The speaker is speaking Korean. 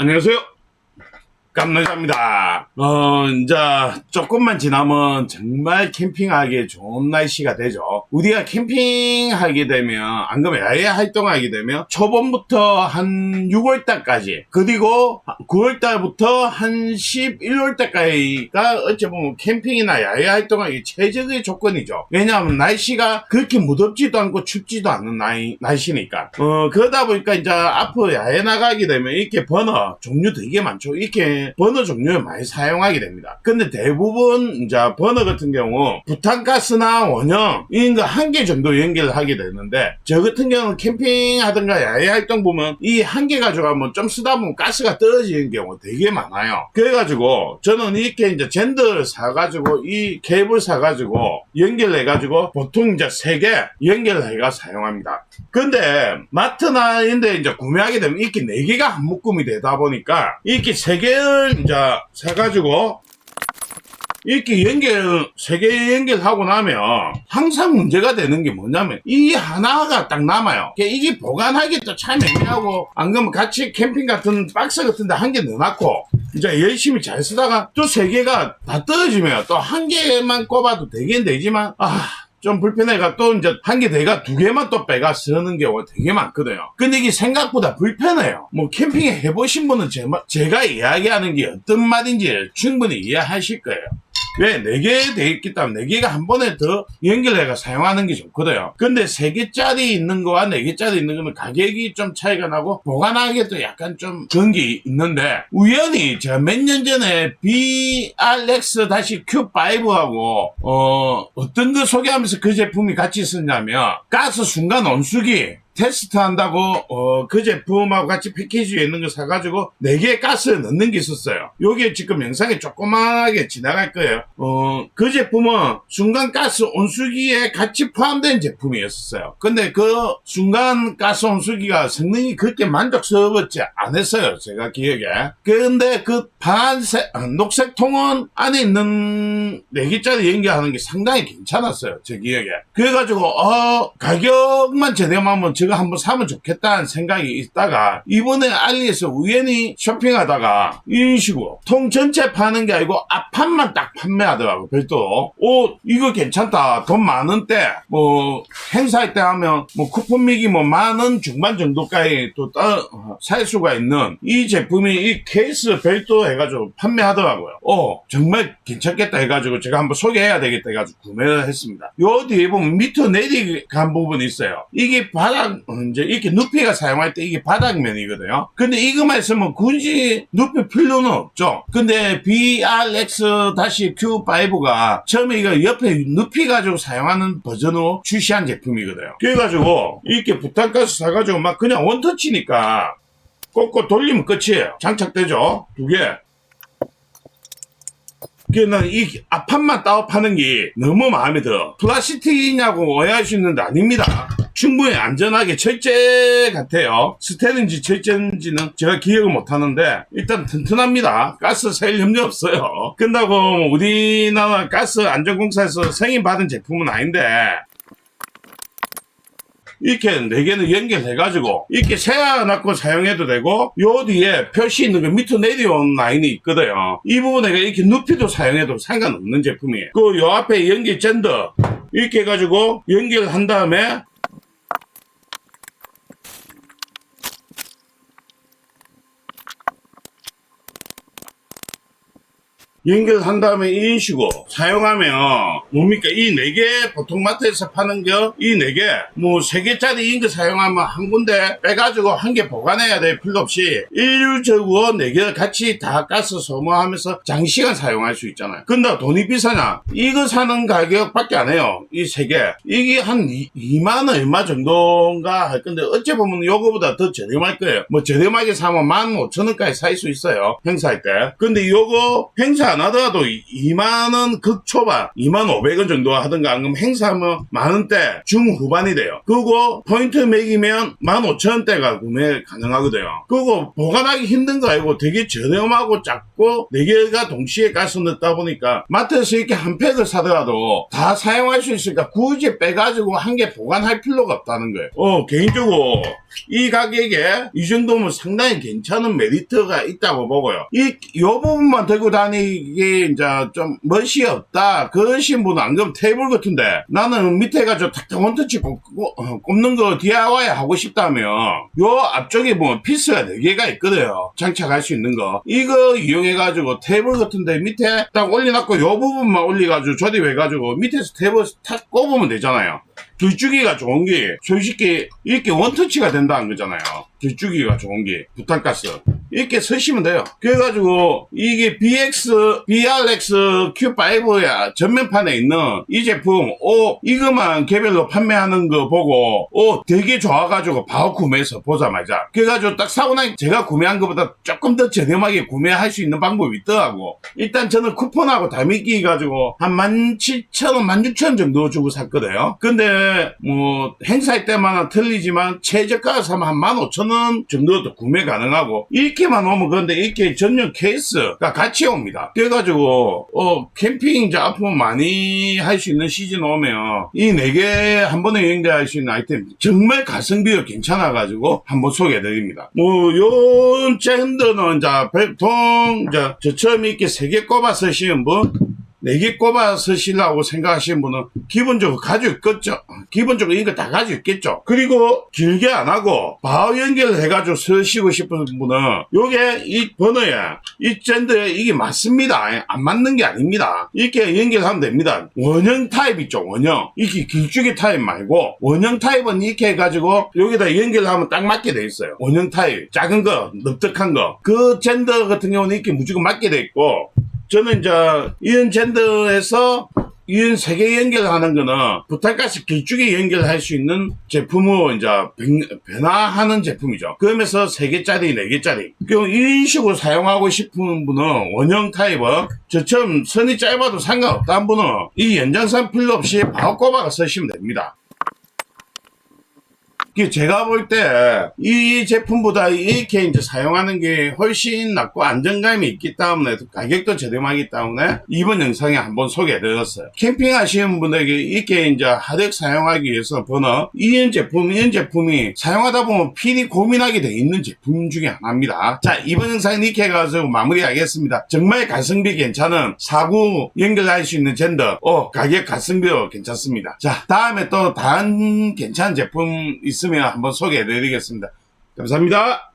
안녕하세요. 깜놀자입니다. 어, 이제 조금만 지나면 정말 캠핑하기 좋은 날씨가 되죠. 우리가 캠핑하게 되면, 안 그러면 야외 활동하게 되면, 초봄부터 한 6월달까지, 그리고 9월달부터 한 11월달까지가 어찌 보면 캠핑이나 야외 활동하기 최적의 조건이죠. 왜냐하면 날씨가 그렇게 무덥지도 않고 춥지도 않은 나이, 날씨니까. 어, 그러다 보니까 이제 앞으로 야외 나가게 되면 이렇게 버너 종류 되게 많죠. 이렇게 버너 종류를 많이 사용하게 됩니다. 근데 대부분 이제 버너 같은 경우 부탄가스나 원형 이런 거 한 개 정도 연결을 하게 되는데 저 같은 경우는 캠핑 하든가 야외 활동 보면 이 한 개 가져가면 좀 쓰다 보면 가스가 떨어지는 경우 되게 많아요. 그래가지고 저는 이렇게 이제 젠더를 사가지고 이 케이블 사가지고 연결해가지고 보통 이제 세 개 연결해가 사용합니다. 근데 마트나 이런데 이제 구매하게 되면 이렇게 네 개가 한 묶음이 되다 보니까 이렇게 세 개를 이제 사가지고 이렇게 연결, 세 개 연결하고 나면 항상 문제가 되는 게 뭐냐면 이 하나가 딱 남아요. 이게 보관하기 또참 애매하고 안 그러면 같이 캠핑 같은 박스 같은 데 한 개 넣어놨고 이제 열심히 잘 쓰다가 또 세 개가 다 떨어지면 또 한 개만 꼽아도 되긴 되지만 아 좀 불편해가 또 이제 한 개 대가 두 개만 또 빼가 쓰는 경우가 되게 많거든요. 근데 이게 생각보다 불편해요. 뭐 캠핑 해보신 분은 제가 이야기하는 게 어떤 말인지 충분히 이해하실 거예요. 왜? 네개돼 있기 때문에 네 개가 한 번에 더 연결해가 사용하는 게 좋거든요. 근데 세 개짜리 있는 거와 네 개짜리 있는 거는 가격이 좀 차이가 나고 보관하기도 약간 좀 그런 게 있는데 우연히 제가 몇 년 전에 BRX-Q5하고 어 어떤 거 소개하면서 그 제품이 같이 있었냐면 가스 순간 온수기 테스트 한다고 어, 그 제품하고 같이 패키지에 있는 거 사가지고 4개의 가스를 넣는 게 있었어요. 요게 지금 영상에 조그만하게 지나갈 거예요. 어, 그 제품은 순간 가스 온수기에 같이 포함된 제품이었어요. 근데 그 순간 가스 온수기가 성능이 그렇게 만족스럽지 않았어요. 제가 기억에. 근데 그 파란색, 아, 녹색 통은 안에 있는 4개짜리 연결하는 게 상당히 괜찮았어요. 제 기억에. 그래가지고, 어, 가격만 제대로 하면 제가 한번 사면 좋겠다는 생각이 있다가 이번에 알리에서 우연히 쇼핑하다가 이런 식으로 통 전체 파는 게 아니고 앞판만 딱 판매하더라고 별도로 오 이거 괜찮다. 돈 많은 때뭐 행사할 때 하면 뭐 쿠폰 미기 뭐만 원 중반 정도까지 또살 수가 있는 이 제품이 이 케이스 별도 해가지고 판매하더라고요. 어 정말 괜찮겠다 해가지고 제가 한번 소개해야 되겠다 해가지고 구매를 했습니다. 요 뒤에 보면 밑으로 내리간 부분이 있어요. 이게 바닥 어, 이제 이렇게 눕히가 사용할 때 이게 바닥면이거든요. 근데 이거만 있으면 굳이 눕힐 필요는 없죠. 근데 BRX-Q5가 처음에 이거 옆에 눕히가지고 사용하는 버전으로 출시한 제품이거든요. 그래가지고 이렇게 부탄가스 사가지고 막 그냥 원터치니까 꽂고 돌리면 끝이에요. 장착되죠? 두 개. 그난 이 앞판만 따로 파는 게 너무 마음에 들어. 플라스틱이냐고 오해하시는데 아닙니다. 충분히 안전하게 철제 같아요. 스테인지 철제인지는 제가 기억을 못 하는데 일단 튼튼합니다. 가스 세일 염려 없어요. 끝나고 우리나라 가스 안전공사에서 승인 받은 제품은 아닌데 이렇게 네 개는 연결해가지고 이렇게 세워놓고 사용해도 되고 요 뒤에 표시 있는 거 밑으로 내려온 라인이 있거든요. 이 부분에 이렇게 눕히도 사용해도 상관없는 제품이에요. 그 요 앞에 연결 젠더 이렇게 해가지고 연결한 다음에 연결한 다음에 이런 식으로 사용하면 뭡니까? 이 네 개 보통 마트에서 파는 거이네 개. 뭐 세 개짜리 이런 거 사용하면 한 군데 빼가지고 한 개 보관해야 될 필요 없이 일률적으로 네 개를 같이 다 가스 소모하면서 장시간 사용할 수 있잖아요. 근데 돈이 비싸냐? 이거 사는 가격밖에 안 해요. 이 세 개. 이게 한 2, 만 얼마 정도인가 할 건데 어찌 보면 요거보다 더 저렴할 거예요. 뭐 저렴하게 사면 15,000원까지 살 수 있어요. 행사할 때. 근데 요거 행사 안 하더라도 2만원 극초반 2만 500원 정도 하든가 안 그러면 행사하면 만원대 중후반이 돼요. 그리고 포인트 매기면 15,000원대가 구매 가능하거든요. 그리고 보관하기 힘든 거 아니고 되게 저렴하고 작고 4개가 동시에 가서 넣다 보니까 마트에서 이렇게 한 팩을 사더라도 다 사용할 수 있으니까 굳이 빼가지고 한 개 보관할 필요가 없다는 거예요. 어 개인적으로 이 가격에 이 정도면 상당히 괜찮은 메리트가 있다고 보고요. 이, 요 부분만 들고 다니 기 이제 좀 멋이 없다. 그러신 분은 안 그러면 테이블 같은데 나는 밑에 가지고 탁탁 원터치 꼽, 꼽- 어, 꼽는 거 DIY 하고 싶다면 요 앞쪽에 보면 피스가 4개가 있거든요. 장착할 수 있는 거. 이거 이용해가지고 테이블 같은데 밑에 딱 올려놨고 요 부분만 올려가지고 조립해가지고 밑에서 테이블 탁 꼽으면 되잖아요. 길쭉이가 좋은 게 솔직히 이렇게 원터치가 된다는 거잖아요. 길쭉이가 좋은 게 부탄가스 이렇게 쓰시면 돼요. 그래가지고 이게 BX, BRX Q5야 전면판에 있는 이 제품 오 이거만 개별로 판매하는 거 보고 오 되게 좋아가지고 바로 구매해서 보자마자 그래가지고 딱 사고 나니 제가 구매한 것보다 조금 더 저렴하게 구매할 수 있는 방법이 있더라고. 일단 저는 쿠폰하고 다 믿기 가지고 한 17,000원, 16,000원 정도 주고 샀거든요. 근데 뭐 행사할 때마다 틀리지만 최저가 사면 한 15,000원 정도도 구매 가능하고 이렇게만 오면 그런데 이렇게 전용 케이스가 같이 옵니다. 그래가지고 어 캠핑 이제 앞으로 많이 할 수 있는 시즌 오면 이네개한 번에 연결할 수 있는 아이템 정말 가성비가 괜찮아가지고 한번 소개해드립니다. 뭐요 젠더는 이제 보통 저처럼 이렇게 세개 꼽아 쓰시는 분 네개 꼽아 쓰시려고 생각하시는 분은 기본적으로 가지고 있겠죠. 기본적으로 이거 다 가지고 있겠죠. 그리고 길게 안 하고 바로 연결을 해가지고 쓰시고 싶은 분은 요게 이 번호에 이 젠더에 이게 맞습니다. 안 맞는 게 아닙니다. 이렇게 연결하면 됩니다. 원형 타입 있죠. 원형. 이렇게 길쭉이 타입 말고 원형 타입은 이렇게 해가지고 여기다 연결하면 딱 맞게 돼 있어요. 원형 타입. 작은 거, 넓적한 거. 그 젠더 같은 경우는 이렇게 무조건 맞게 돼 있고 저는 이제 이런 젠더에서 이런 세개 연결하는 거는 부탄가스 길쭉에 연결할 수 있는 제품을 이제 변- 변화하는 제품이죠. 그러면서 세 개짜리, 네 개짜리. 그럼 이런 식으로 사용하고 싶은 분은 원형 타입은 저처럼 선이 짧아도 상관없다는 분은 이 연장선 필요 없이 바로 꼽아가 쓰시면 됩니다. 그 제가 볼 때 이 제품보다 이렇게 이제 사용하는 게 훨씬 낫고 안정감이 있기 때문에 가격도 저렴하기 때문에 이번 영상에 한번 소개해드렸어요. 캠핑 하시는 분에게 이렇게 이제 하덱 사용하기 위해서 번호 이런 제품, 이런 제품이 사용하다 보면 필히 고민하게 돼 있는 제품 중에 하나입니다. 자, 이번 영상은 이렇게 해가지고 마무리하겠습니다. 정말 가성비 괜찮은 사구 연결할 수 있는 젠더, 어, 가격 가성비도 괜찮습니다. 자, 다음에 또 다른 괜찮은 제품 있으면 한번 소개해드리겠습니다. 감사합니다.